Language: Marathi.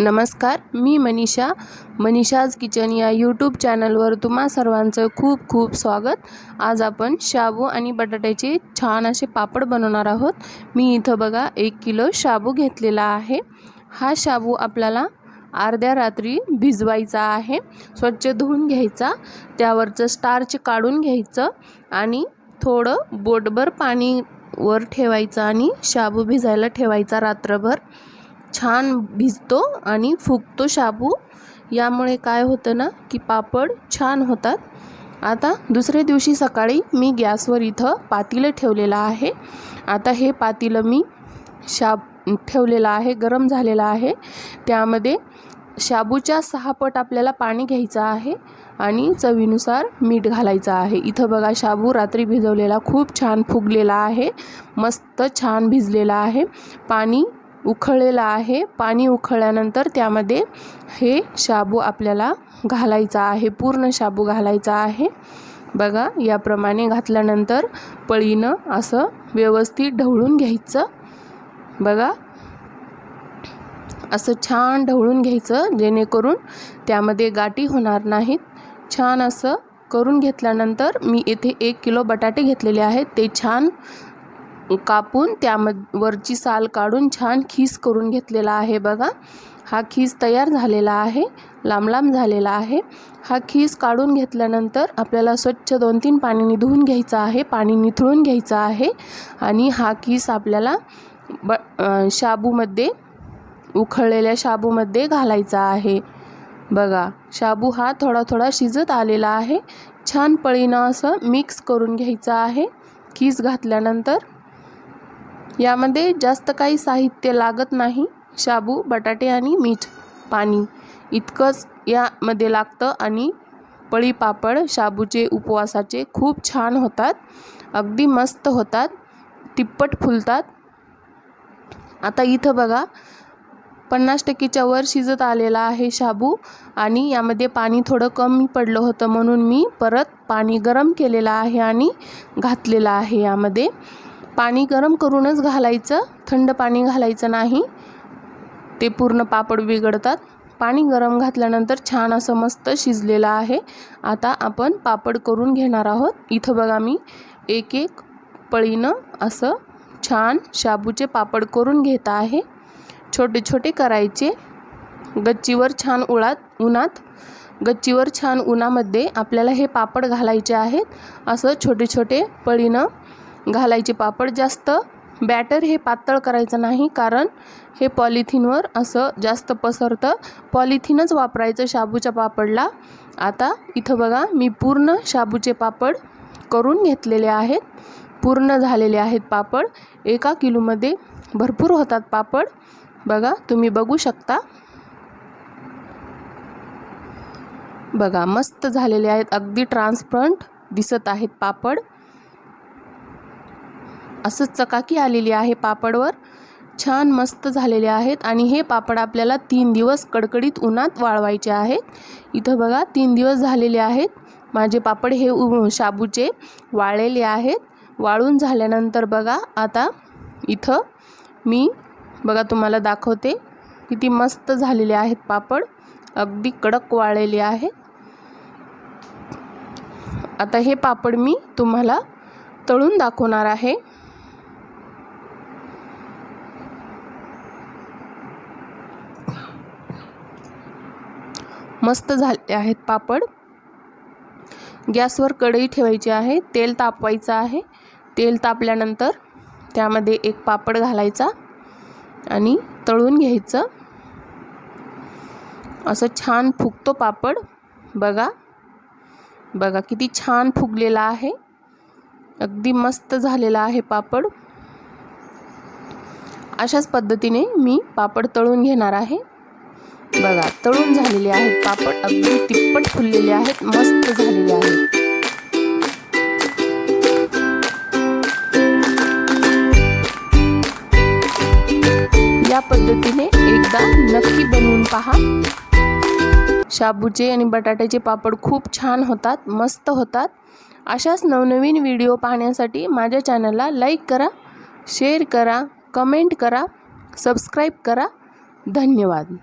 नमस्कार मी मनीषा. मनीषाज किचन या यूट्यूब चॅनलवर तुम्हा सर्वांचं खूप खूप स्वागत. आज आपण शाबू आणि बटाट्याचे छान असे पापड बनवणार आहोत. मी इथं बघा एक किलो शाबू घेतलेला आहे. हा शाबू आपल्याला अर्ध्या रात्री भिजवायचा आहे. स्वच्छ धुवून घ्यायचा त्यावरचं स्टार्च काढून घ्यायचं आणि थोडं बोटभर पाणी वर ठेवायचं आणि शाबू भिजायला ठेवायचा रात्रभर. छान भिजतो आणि फुगतो शाबू. यामुळे काय होतं ना की पापड छान होतात. आता दुसऱ्या दिवशी सकाळी मी गॅसवर इथं पातीलं ठेवलेलं आहे. आता हे पातीलं मी शाब ठेवलेलं आहे गरम झालेलं आहे. त्यामध्ये शाबूच्या सहा पट आपल्याला पाणी घ्यायचं आहे आणि चवीनुसार मीठ घालायचं आहे. इथं बघा शाबू रात्री भिजवलेला खूप छान फुगलेला आहे. मस्त छान भिजलेला आहे. पाणी उखळलेलं आहे. पाणी उखळल्यानंतर त्यामध्ये हे शाबू आपल्याला घालायचा आहे. पूर्ण शाबू घालायचा आहे. बघा याप्रमाणे घातल्यानंतर पळीनं असं व्यवस्थित ढवळून घ्यायचं. बघा असं छान ढवळून घ्यायचं जेणेकरून त्यामध्ये गाठी होणार नाहीत. छान असं करून घेतल्यानंतर मी येथे एक किलो बटाटे घेतलेले आहेत. ते छान कापून त्यामध वरची साल काढून छान खीस करून घेतलेला आहे बघा. हा खीस तयार झालेला आहे लांब लांब झालेला आहे. हा खीस काढून घेतल्यानंतर आपल्याला स्वच्छ दोन तीन पाणीने धुवून घ्यायचं आहे पाणी निथळून घ्यायचं आहे आणि हा खीस आपल्याला ब शाबूमध्ये उखळलेल्या शाबूमध्ये घालायचा आहे. बघा शाबू हा थोडा थोडा शिजत आलेला आहे. छान पळीनं असं मिक्स करून घ्यायचं आहे. खीस घातल्यानंतर यामध्ये जास्त काही साहित्य लागत नाही. शाबू बटाटे आणि मीठ पाणी. इतकंच यामध्ये लागतं आणि पळी पापड शाबूचे उपवासाचे खूप छान होतात. अगदी मस्त होतात. तिप्पट फुलतात. आता इथं बघा पन्नास टक्केच्या वर शिजत आलेला आहे शाबू आणि यामध्ये पाणी थोडं कमी पडलं होतं म्हणून मी परत पाणी गरम केलेलं आहे आणि घातलेलं आहे यामध्ये. पाणी गरम करूनच घालायचं. थंड पाणी घालायचं नाही. ते पूर्ण पापड बिघडतात. पाणी गरम घातल्यानंतर छान असं मस्त शिजलेलं आहे. आता आपण पापड करून घेणार आहोत. इथं बघा मी एक एक पळीनं असं छान शाबूचे पापड करून घेत आहे. छोटे छोटे करायचे. गच्चीवर छान उळात उन्हात गच्चीवर छान उन्हामध्ये आपल्याला हे पापड घालायचे आहेत. असं छोटे छोटे पळीनं घालायचे पापड जास्त. बॅटर हे पातळ करायचं नाही कारण हे पॉलिथिनवर असं जास्त पसरतं. पॉलिथिनच वापरायचं शाबूच्या पापडला. आता इथं बघा मी पूर्ण शाबूचे पापड करून घेतलेले आहेत. पूर्ण झालेले आहेत पापड. एका किलोमध्ये भरपूर होतात पापड. बघा तुम्ही बघू शकता. बघा मस्त झालेले आहेत. अगदी ट्रान्सपरंट दिसत आहेत पापड. असंच चकाकी आलेली आहे पापडवर. छान मस्त झालेले आहेत आणि हे पापड आपल्याला तीन दिवस कडकडीत उन्हात वाळवायचे आहेत. इथं बघा तीन दिवस झालेले आहेत. माझे पापड हे शाबूचे वाळलेले आहेत. वाळून झाल्यानंतर बघा आता इथं मी बघा तुम्हाला दाखवते किती मस्त झालेले आहेत पापड. अगदी कडक वाळलेले आहेत. आता हे पापड मी तुम्हाला तळून दाखवणार आहे. मस्त झाले आहेत पापड. गॅसवर कढई ठेवायची आहे. तेल तापवायचं आहे. तेल तापल्यानंतर त्यामध्ये एक पापड घालायचा आणि तळून घ्यायचं. असं छान फुगतो पापड. बघा. बघा किती छान फुगलेला आहे. अगदी मस्त झालेला आहे पापड. अशाच पद्धतीने मी पापड तळून घेणार आहे. बघा तळून झालेले आहेत पापड अगदी तिप्पट फुललेले आहेत मस्त झालेले आहेत. या पद्धतीने एकदा नक्की बनवून पहा. शाबूचे आणि बटाट्याचे पापड खूप छान होतात मस्त होतात. अशाच नवनवीन व्हिडिओ पाहण्यासाठी माझ्या चॅनलला लाईक करा शेअर करा कमेंट करा सबस्क्राईब करा. धन्यवाद.